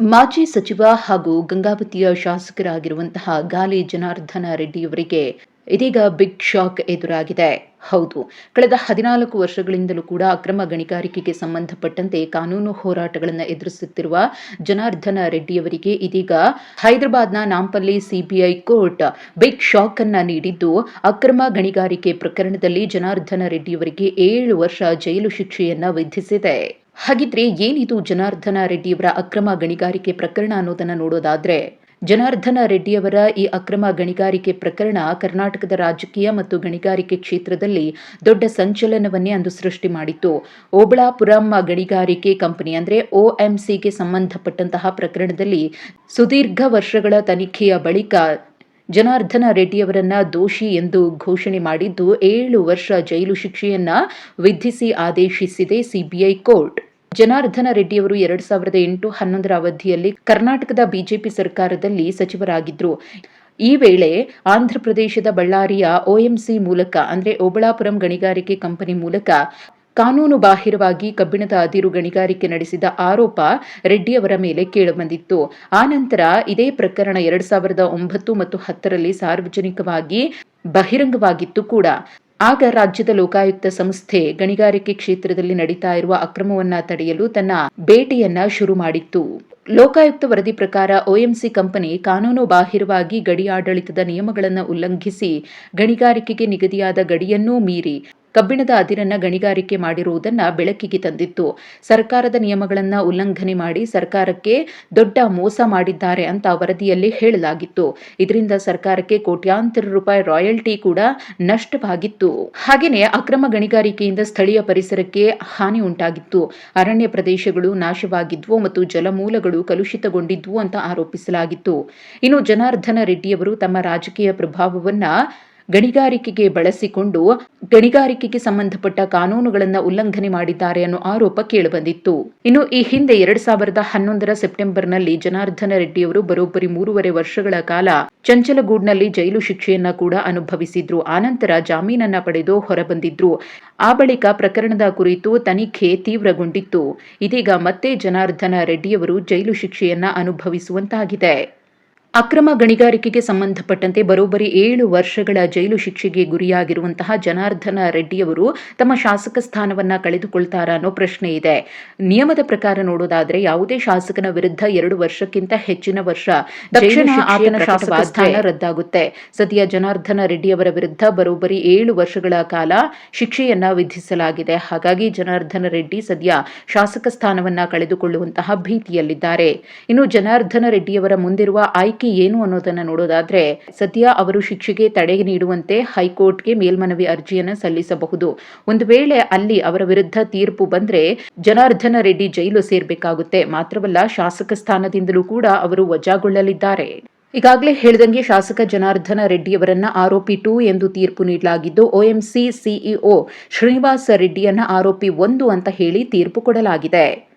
ಮಾಜಿ ಸಚಿವ ಹಾಗೂ ಗಂಗಾವತಿಯ ಶಾಸಕರಾಗಿರುವಂತಹ ಗಾಲಿ ಜನಾರ್ದನ ರೆಡ್ಡಿಯವರಿಗೆ ಇದೀಗ ಬಿಗ್ ಶಾಕ್ ಎದುರಾಗಿದೆ. ಹೌದು, ಕಳೆದ ಹದಿನಾಲ್ಕು ವರ್ಷಗಳಿಂದಲೂ ಕೂಡ ಅಕ್ರಮ ಗಣಿಗಾರಿಕೆಗೆ ಸಂಬಂಧಪಟ್ಟಂತೆ ಕಾನೂನು ಹೋರಾಟಗಳನ್ನು ಎದುರಿಸುತ್ತಿರುವ ಜನಾರ್ದನ ರೆಡ್ಡಿಯವರಿಗೆ ಇದೀಗ ಹೈದರಾಬಾದ್ನ Nampally CBI court big shock ಅನ್ನ ನೀಡಿದ್ದು, ಅಕ್ರಮ ಗಣಿಗಾರಿಕೆ ಪ್ರಕರಣದಲ್ಲಿ ಜನಾರ್ದನ ರೆಡ್ಡಿಯವರಿಗೆ ಏಳು ವರ್ಷ ಜೈಲು ಶಿಕ್ಷೆಯನ್ನ ವಿಧಿಸಿದೆ. ಹಾಗಿದ್ರೆ ಏನಿದು ಜನಾರ್ದನ ರೆಡ್ಡಿಯವರ ಅಕ್ರಮ ಗಣಿಗಾರಿಕೆ ಪ್ರಕರಣ ಅನ್ನೋದನ್ನ ನೋಡೋದಾದ್ರೆ, ಜನಾರ್ದನ ರೆಡ್ಡಿಯವರ ಈ ಅಕ್ರಮ ಗಣಿಗಾರಿಕೆ ಪ್ರಕರಣ ಕರ್ನಾಟಕದ ರಾಜಕೀಯ ಮತ್ತು ಗಣಿಗಾರಿಕೆ ಕ್ಷೇತ್ರದಲ್ಲಿ ದೊಡ್ಡ ಸಂಚಲನವನ್ನೇ ಅಂದು ಸೃಷ್ಟಿ ಮಾಡಿತ್ತು. ಓಬಳಾಪುರಂ ಗಣಿಗಾರಿಕೆ ಕಂಪನಿ ಅಂದರೆ ಒಎಂಸಿಗೆ ಸಂಬಂಧಪಟ್ಟಂತಹ ಪ್ರಕರಣದಲ್ಲಿ ಸುದೀರ್ಘ ವರ್ಷಗಳ ತನಿಖೆಯ ಬಳಿಕ ಜನಾರ್ದನ ರೆಡ್ಡಿಯವರನ್ನ ದೋಷಿ ಎಂದು ಘೋಷಣೆ ಮಾಡಿದ್ದು ಏಳು ವರ್ಷ ಜೈಲು ಶಿಕ್ಷೆಯನ್ನ ವಿಧಿಸಿ ಆದೇಶಿಸಿದೆ ಸಿಬಿಐ ಕೋರ್ಟ್. ಜನಾರ್ದನ ರೆಡ್ಡಿಯವರು ಎರಡ್ ಸಾವಿರದ ಎಂಟು ಹನ್ನೊಂದರ ಅವಧಿಯಲ್ಲಿ ಕರ್ನಾಟಕದ ಬಿಜೆಪಿ ಸರ್ಕಾರದಲ್ಲಿ ಸಚಿವರಾಗಿದ್ದರು ಈ ವೇಳೆ ಆಂಧ್ರಪ್ರದೇಶದ ಬಳ್ಳಾರಿಯ ಒಎಂಸಿ ಮೂಲಕ, ಅಂದ್ರೆ ಓಬಳಾಪುರಂ ಗಣಿಗಾರಿಕೆ ಕಂಪನಿ ಮೂಲಕ ಕಾನೂನು ಬಾಹಿರವಾಗಿ ಕಬ್ಬಿಣದ ಅದಿರು ಗಣಿಗಾರಿಕೆ ನಡೆಸಿದ ಆರೋಪ ರೆಡ್ಡಿಯವರ ಮೇಲೆ ಕೇಳಿಬಂದಿತ್ತು. ಆನಂತರ ಇದೇ ಪ್ರಕರಣ ಎರಡ್ ಸಾವಿರದ ಒಂಬತ್ತು ಮತ್ತು ಹತ್ತರಲ್ಲಿ ಸಾರ್ವಜನಿಕವಾಗಿ ಬಹಿರಂಗವಾಗಿತ್ತು ಕೂಡ. ಆಗ ರಾಜ್ಯದ ಲೋಕಾಯುಕ್ತ ಸಂಸ್ಥೆ ಗಣಿಗಾರಿಕೆ ಕ್ಷೇತ್ರದಲ್ಲಿ ನಡೀತಾ ಇರುವ ಅಕ್ರಮವನ್ನ ತಡೆಯಲು ತನ್ನ ಭೇಟಿಯನ್ನ ಶುರು ಮಾಡಿತ್ತು. ಲೋಕಾಯುಕ್ತ ವರದಿ ಪ್ರಕಾರ ಒಎಂಸಿ ಕಂಪನಿ ಕಾನೂನು ಬಾಹಿರವಾಗಿ ಗಡಿ ಆಡಳಿತದ ನಿಯಮಗಳನ್ನು ಉಲ್ಲಂಘಿಸಿ ಗಣಿಗಾರಿಕೆಗೆ ನಿಗದಿಯಾದ ಗಡಿಯನ್ನೂ ಮೀರಿ ಕಬ್ಬಿಣದ ಅದಿರನ್ನ ಗಣಿಗಾರಿಕೆ ಮಾಡಿರುವುದನ್ನ ಬೆಳಕಿಗೆ ತಂದಿತ್ತು. ಸರ್ಕಾರದ ನಿಯಮಗಳನ್ನ ಉಲ್ಲಂಘನೆ ಮಾಡಿ ಸರ್ಕಾರಕ್ಕೆ ದೊಡ್ಡ ಮೋಸ ಮಾಡಿದ್ದಾರೆ ಅಂತ ವರದಿಯಲ್ಲಿ ಹೇಳಲಾಗಿತ್ತು. ಇದರಿಂದ ಸರ್ಕಾರಕ್ಕೆ ಕೋಟ್ಯಾಂತರ ರೂಪಾಯಿ ರಾಯಲ್ಟಿ ಕೂಡ ನಷ್ಟವಾಗಿತ್ತು. ಹಾಗೆಯೇ ಅಕ್ರಮ ಗಣಿಗಾರಿಕೆಯಿಂದ ಸ್ಥಳೀಯ ಪರಿಸರಕ್ಕೆ ಹಾನಿ ಉಂಟಾಗಿತ್ತು. ಅರಣ್ಯ ಪ್ರದೇಶಗಳು ನಾಶವಾಗಿದ್ವು ಮತ್ತು ಜಲಮೂಲಗಳು ಕಲುಷಿತಗೊಂಡಿದ್ವು ಅಂತ ಆರೋಪಿಸಲಾಗಿತ್ತು. ಇನ್ನು ಜನಾರ್ದನ ರೆಡ್ಡಿಯವರು ತಮ್ಮ ರಾಜಕೀಯ ಪ್ರಭಾವವನ್ನ ಗಣಿಗಾರಿಕೆಗೆ ಬಳಸಿಕೊಂಡು ಗಣಿಗಾರಿಕೆಗೆ ಸಂಬಂಧಪಟ್ಟ ಕಾನೂನುಗಳನ್ನು ಉಲ್ಲಂಘನೆ ಮಾಡಿದ್ದಾರೆ ಅನ್ನೋ ಆರೋಪ ಕೇಳಿಬಂದಿತ್ತು. ಇನ್ನು ಈ ಹಿಂದೆ ಎರಡ್ ಸಾವಿರದ ಹನ್ನೊಂದರ ಸೆಪ್ಟೆಂಬರ್ನಲ್ಲಿ ಜನಾರ್ದನ ರೆಡ್ಡಿಯವರು ಬರೋಬ್ಬರಿ ಮೂರುವರೆ ವರ್ಷಗಳ ಕಾಲ ಚಂಚಲಗೂಡ್ನಲ್ಲಿ ಜೈಲು ಶಿಕ್ಷೆಯನ್ನ ಕೂಡ ಅನುಭವಿಸಿದ್ರು. ಆನಂತರ ಜಾಮೀನನ್ನ ಪಡೆದು ಹೊರಬಂದಿದ್ರು. ಆ ಬಳಿಕ ಪ್ರಕರಣದ ಕುರಿತು ತನಿಖೆ ತೀವ್ರಗೊಂಡಿತ್ತು. ಇದೀಗ ಮತ್ತೆ ಜನಾರ್ದನ ರೆಡ್ಡಿಯವರು ಜೈಲು ಶಿಕ್ಷೆಯನ್ನ ಅನುಭವಿಸುವಂತಾಗಿದೆ. ಅಕ್ರಮ ಗಣಿಗಾರಿಕೆಗೆ ಸಂಬಂಧಪಟ್ಟಂತೆ ಬರೋಬ್ಬರಿ ಏಳು ವರ್ಷಗಳ ಜೈಲು ಶಿಕ್ಷೆಗೆ ಗುರಿಯಾಗಿರುವಂತಹ ಜನಾರ್ದನ ರೆಡ್ಡಿಯವರು ತಮ್ಮ ಶಾಸಕ ಸ್ಥಾನವನ್ನ ಕಳೆದುಕೊಳ್ತಾರ ಅನ್ನೋ ಪ್ರಶ್ನೆ ಇದೆ. ನಿಯಮದ ಪ್ರಕಾರ ನೋಡೋದಾದ್ರೆ ಯಾವುದೇ ಶಾಸಕನ ವಿರುದ್ಧ ಎರಡು ವರ್ಷಕ್ಕಿಂತ ಹೆಚ್ಚಿನ ವರ್ಷ ಸ್ಥಾನ ರದ್ದಾಗುತ್ತೆ. ಸದ್ಯ ಜನಾರ್ದನ ರೆಡ್ಡಿಯವರ ವಿರುದ್ಧ ಬರೋಬ್ಬರಿ ಏಳು ವರ್ಷಗಳ ಕಾಲ ಶಿಕ್ಷೆಯನ್ನ ವಿಧಿಸಲಾಗಿದೆ. ಹಾಗಾಗಿ ಜನಾರ್ದನ ರೆಡ್ಡಿ ಸದ್ಯ ಶಾಸಕ ಸ್ಥಾನವನ್ನ ಕಳೆದುಕೊಳ್ಳುವಂತಹ ಭೀತಿಯಲ್ಲಿದ್ದಾರೆ. ಇನ್ನು ಜನಾರ್ದನ ರೆಡ್ಡಿಯವರ ಮುಂದಿರುವ ಆಯ್ಕೆ ಏನು ಅನ್ನೋದನ್ನ ನೋಡೋದಾದ್ರೆ, ಸದ್ಯ ಅವರು ಶಿಕ್ಷೆಗೆ ತಡೆ ನೀಡುವಂತೆ ಹೈಕೋರ್ಟ್ಗೆ ಮೇಲ್ಮನವಿ ಅರ್ಜಿಯನ್ನು ಸಲ್ಲಿಸಬಹುದು. ಒಂದು ವೇಳೆ ಅಲ್ಲಿ ಅವರ ವಿರುದ್ಧ ತೀರ್ಪು ಬಂದ್ರೆ ಜನಾರ್ದನ ರೆಡ್ಡಿ ಜೈಲು ಸೇರ್ಬೇಕಾಗುತ್ತೆ. ಮಾತ್ರವಲ್ಲ, ಶಾಸಕ ಸ್ಥಾನದಿಂದಲೂ ಕೂಡ ಅವರು ವಜಾಗೊಳ್ಳಲಿದ್ದಾರೆ. ಈಗಾಗಲೇ ಹೇಳಿದಂಗೆ ಶಾಸಕ ಜನಾರ್ದನ ರೆಡ್ಡಿಯವರನ್ನ ಆರೋಪಿ ಟು ಎಂದು ತೀರ್ಪು ನೀಡಲಾಗಿದ್ದು ಒಎಂಸಿ ಸಿಇಒ ಶ್ರೀನಿವಾಸ ರೆಡ್ಡಿಯನ್ನ ಆರೋಪಿ ಒಂದು ಅಂತ ಹೇಳಿ ತೀರ್ಪು ಕೊಡಲಾಗಿದೆ.